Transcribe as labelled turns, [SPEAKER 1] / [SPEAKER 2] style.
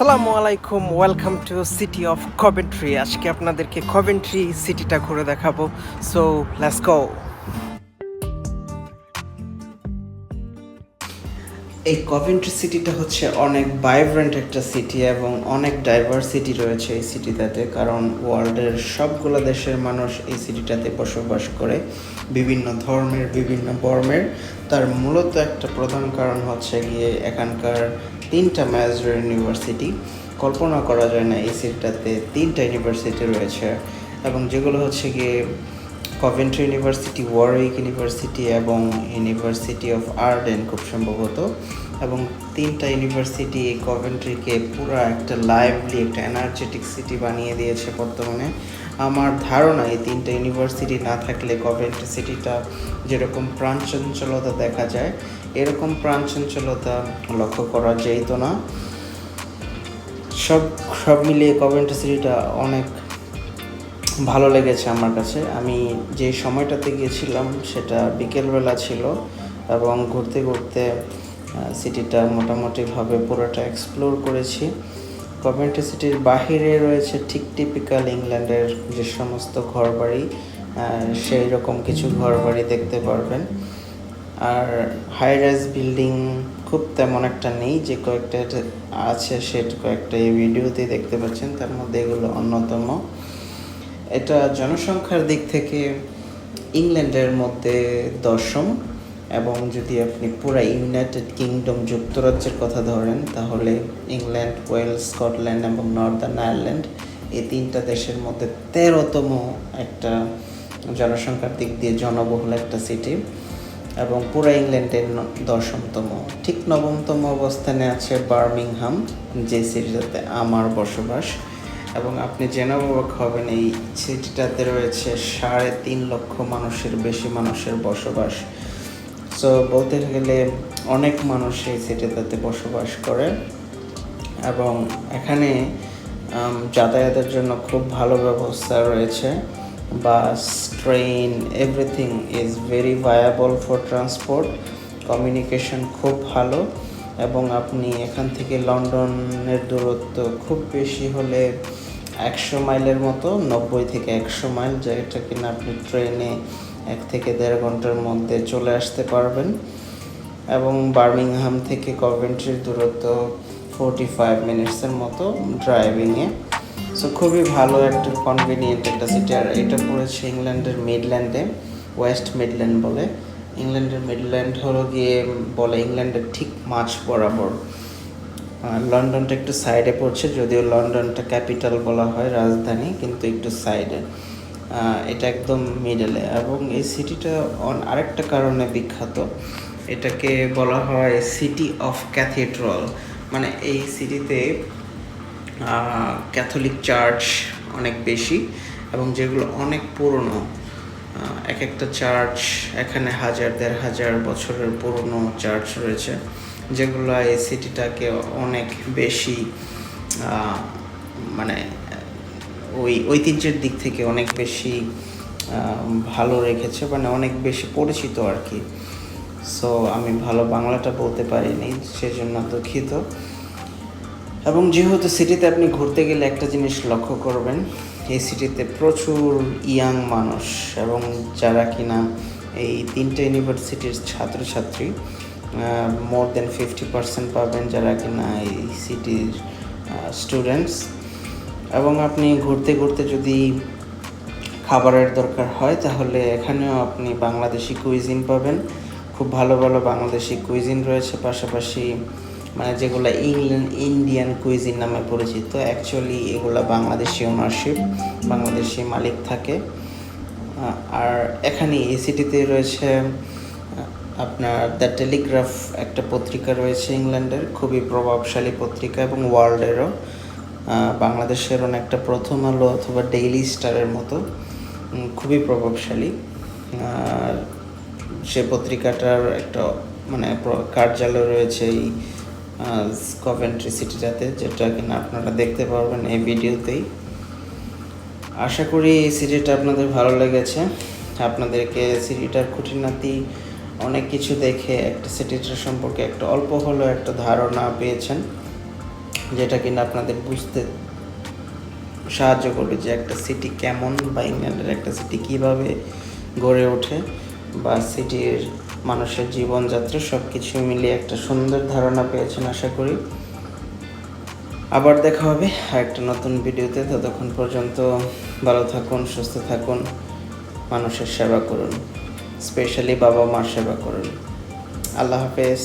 [SPEAKER 1] আসসালামু আলাইকুম welcome to city of Coventry আজকে আপনাদেরকে কভেন্ট্রি সিটিটা ঘুরে দেখাবো। সো লেটস গো এই কভেন্ট্রি সিটিটা হচ্ছে অনেক ভাইব্রেন্ট একটা সিটি এবং অনেক ডাইভার্সিটি রয়েছে এই সিটিটাতে কারণ ওয়ার্ল্ডের সবগুলো দেশের মানুষ এই সিটিটাতে বসবাস করে, বিভিন্ন ধর্মের, বিভিন্ন বর্মের। তার মূলত একটা প্রধান কারণ হচ্ছে গিয়ে এখানকার তিনটা মেজর ইউনিভার্সিটি কল্পনা করা যায় না এই সিটটাতে তিনটা ইউনিভার্সিটি রয়েছে। এবং যেগুলো হচ্ছে গিয়ে কভেন্ট্রি ইউনিভার্সিটি ওয়ারউইক ইউনিভার্সিটি এবং ইউনিভার্সিটি অফ আর্ট আর্ডেন খুব সম্ভবত। এবং তিনটা ইউনিভার্সিটি এই কভেন্ট্রিকে পুরো একটা লাইভলি একটা এনার্জেটিক সিটি বানিয়ে দিয়েছে বর্তমানে। আমার ধারণা এই তিনটা ইউনিভার্সিটি না থাকলে কভেন্ট্রি সিটিটা যেরকম প্রাণচঞ্চলতা দেখা যায়, এরকম প্রাণচঞ্চলতা লক্ষ্য করা যেত না। সব সব মিলিয়ে কভেন্ট্রি সিটিটা অনেক ভালো লেগেছে আমার কাছে। আমি যে সময়টাতে গিয়েছিলাম সেটা বিকেলবেলা ছিল এবং ঘুরতে ঘুরতে সিটিটা মোটামুটিভাবে পুরোটা এক্সপ্লোর করেছি। কভেন্ট্রি সিটির বাহিরে রয়েছে ঠিক টিপিক্যাল ইংল্যান্ডের যে সমস্ত ঘরবাড়ি সেই রকম কিছু ঘরবাড়ি দেখতে পারবেন। আর হাই রাইজ বিল্ডিং খুব তেমন একটা নেই, যে কয়েকটা আছে সেটা কয়েকটা এই ভিডিওতে দেখতে পাচ্ছেন, তার মধ্যে এগুলো অন্যতম। এটা জনসংখ্যার দিক থেকে ইংল্যান্ডের মধ্যে দশম। এবং যদি আপনি পুরো ইউনাইটেড কিংডম যুক্তরাজ্যের কথা ধরেন, তাহলে ইংল্যান্ড ওয়েলস স্কটল্যান্ড এবং নর্দার্ন আয়ারল্যান্ড এই তিনটা দেশের মধ্যে তেরোতম একটা জনসংখ্যার দিক দিয়ে জনবহুল একটা সিটি এবং পুরো ইংল্যান্ডের দশমতম। ঠিক নবমতম অবস্থানে আছে বার্মিংহাম যে সিটিটাতে আমার বসবাস। এবং আপনি জেনে অবাক হবেন, এই সিটিটাতে রয়েছে সাড়ে তিন লক্ষ মানুষের, বেশি মানুষের বসবাস। সো বলতে গেলে অনেক মানুষ এই সিটিটাতে বসবাস করে এবং এখানে যাতায়াতের জন্য খুব ভালো ব্যবস্থা রয়েছে। Bus, train everything is very viable for transport communication খুব ভালো এবং আপনি এখান থেকে লন্ডনের দূরত্ব খুব বেশি হলে একশো মাইলের মতো, নব্বই থেকে একশো মাইল যেটা কিনা আপনি ট্রেনে থেকে দেড় ঘণ্টার মধ্যে চলে আসতে পারবেন। এবং বার্মিংহাম থেকে কভেন্ট্রির দূরত্ব ফোরটি ফাইভ মিনিটসের মতো ড্রাইভিংয়ে সো খুবই ভালো একটা কনভিনিয়েন্ট একটা সিটি আর এটা পড়েছে ইংল্যান্ডের মিডল্যান্ডে ওয়েস্ট মিডল্যান্ড বলে। ইংল্যান্ডের মিডল্যান্ড হলো গিয়ে বলে ইংল্যান্ডের ঠিক মাঝ বরাবর। লন্ডনটা একটু সাইডে পড়ছে, যদিও লন্ডনটা ক্যাপিটাল বলা হয় রাজধানী, কিন্তু একটু সাইডে এটা একদম মিডলে এবং এই সিটিটা অন আরেকটা কারণে বিখ্যাত, এটাকে বলা হয় সিটি অফ ক্যাথিড্রাল মানে এই সিটিতে ক্যাথলিক চার্চ অনেক বেশি এবং যেগুলো অনেক পুরনো। এক একটা চার্চ এখানে হাজার, দেড় হাজার বছরের পুরনো চার্চ রয়েছে, যেগুলো এই সিটিটাকে অনেক বেশি মানে ওই ঐতিহ্যের দিক থেকে অনেক বেশি ভালো রেখেছে মানে অনেক বেশি পরিচিত আর কি। সো আমি ভালো বাংলাটা বলতে পারিনি, সেজন্য দুঃখিত। এবং যেহেতু সিটিতে আপনি ঘুরতে গেলে একটা জিনিস লক্ষ্য করবেন, এই সিটিতে প্রচুর ইয়াং মানুষ এবং যারা কিনা এই তিনটে ইউনিভার্সিটির ছাত্রছাত্রী মোর দেন ফিফটি পার্সেন্ট পাবেন যারা কিনা এই সিটির স্টুডেন্টস এবং আপনি ঘুরতে ঘুরতে যদি খাবারের দরকার হয়, তাহলে এখানেও আপনি বাংলাদেশি কুইজিন পাবেন। খুব ভালো ভালো বাংলাদেশি কুইজিন রয়েছে, পাশাপাশি মানে যেগুলো ইংল্যান্ড ইন্ডিয়ান কুইজিন নামে পরিচিত অ্যাকচুয়ালি এগুলো বাংলাদেশি ওনারশিপ বাংলাদেশি মালিক থাকে। আর এখানে এই সিটিতে রয়েছে আপনার দ্য টেলিগ্রাফ একটা পত্রিকা রয়েছে ইংল্যান্ডের খুবই প্রভাবশালী পত্রিকা এবং ওয়ার্ল্ডেরও বাংলাদেশের অনেকটা প্রথম আলো অথবা ডেইলি স্টারের মতো খুবই প্রভাবশালী। আর সে পত্রিকাটার একটা মানে কার্যালয় রয়েছে এই কভেন্ট্রি সিটিটাতে যেটা কিনা আপনারা দেখতে পারবেন এই ভিডিওতেই। আশা করি এই সিরিজটা আপনাদের ভালো লেগেছে। আপনাদেরকে সিরিজটার খুঁটিনাতি অনেক কিছু দেখে একটা সিটিটার সম্পর্কে একটা অল্প হলেও একটা ধারণা পেয়েছেন। যেটা কিনা আপনাদের বুঝতে সাহায্য করবে যে একটা সিটি কেমন বা ইংল্যান্ডের একটা সিটি কীভাবে গড়ে ওঠে বা সিটির মানুষের জীবনযাত্রা সব কিছু মিলিয়ে একটা সুন্দর ধারণা পেয়েছেন আশা করি। আবার দেখা হবে একটা নতুন ভিডিওতে। ততক্ষণ পর্যন্ত ভালো থাকুন, সুস্থ থাকুন, মানুষের সেবা করুন স্পেশালি বাবা মার সেবা করুন। আল্লাহ হাফেজ।